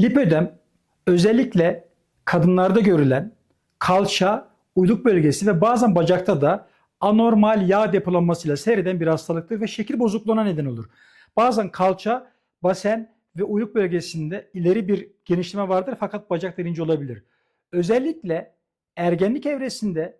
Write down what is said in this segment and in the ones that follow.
Lipödem özellikle kadınlarda görülen kalça, uyluk bölgesi ve bazen bacakta da anormal yağ depolanmasıyla seyreden bir hastalıktır ve şekil bozukluğuna neden olur. Bazen kalça, basen ve uyluk bölgesinde ileri bir genişleme vardır fakat bacaklar ince olabilir. Özellikle ergenlik evresinde,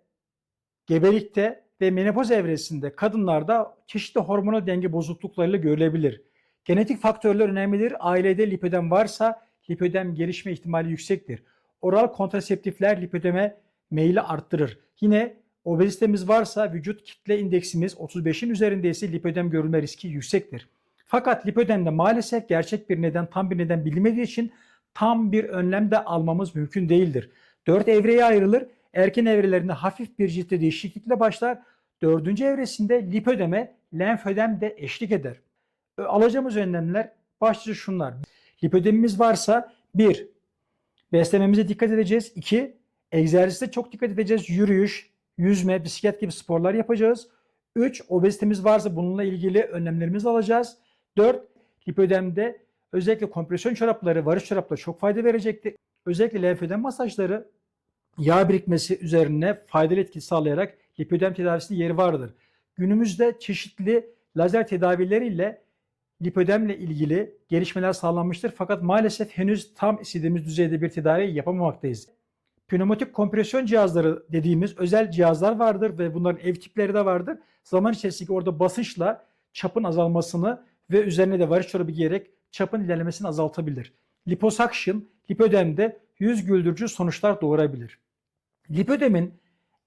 gebelikte ve menopoz evresinde kadınlarda çeşitli hormonal denge bozukluklarıyla görülebilir. Genetik faktörler önemlidir. Ailede lipödem varsa lipödem gelişme ihtimali yüksektir. Oral kontraseptifler lipödeme meyili arttırır. Yine obezitemiz varsa vücut kitle indeksimiz 35'in üzerindeyse lipödem görülme riski yüksektir. Fakat lipödemde maalesef gerçek bir neden, tam bir neden bilinmediği için tam bir önlem de almamız mümkün değildir. Dört evreye ayrılır. Erken evrelerinde hafif bir ciltte değişiklikle başlar. Dördüncü evresinde lipödeme, lenfödem de eşlik eder. Alacağımız önlemler başlıca şunlar. Lipödemimiz varsa 1. Beslememize dikkat edeceğiz. 2. Egzersize çok dikkat edeceğiz. Yürüyüş, yüzme, bisiklet gibi sporlar yapacağız. 3. Obezitemiz varsa bununla ilgili önlemlerimizi alacağız. 4. Lipödemde özellikle kompresyon çorapları, varış çorapları çok fayda verecektir. Özellikle lenfödem masajları yağ birikmesi üzerine faydalı etki sağlayarak lipödem tedavisinde yeri vardır. Günümüzde çeşitli lazer tedavileriyle lipödemle ilgili gelişmeler sağlanmıştır. Fakat maalesef henüz tam istediğimiz düzeyde bir tedavi yapamamaktayız. Pneumatik kompresyon cihazları dediğimiz özel cihazlar vardır ve bunların ev tipleri de vardır. Zaman içerisinde orada basınçla çapın azalmasını ve üzerine de varış çorabı giyerek çapın ilerlemesini azaltabilir. Liposuction lipödemde yüz güldürücü sonuçlar doğurabilir. Lipödemin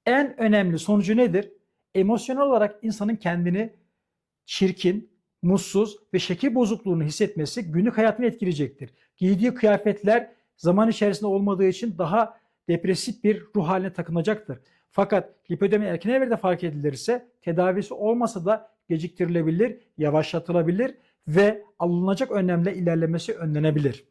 en önemli sonucu nedir? Emosyonel olarak insanın kendini çirkin, mutsuz ve şekil bozukluğunu hissetmesi günlük hayatını etkileyecektir. Giydiği kıyafetler zaman içerisinde olmadığı için daha depresif bir ruh haline takınacaktır. Fakat lipödemi erken evrede fark edilirse tedavisi olmasa da geciktirilebilir, yavaşlatılabilir ve alınacak önlemle ilerlemesi önlenebilir.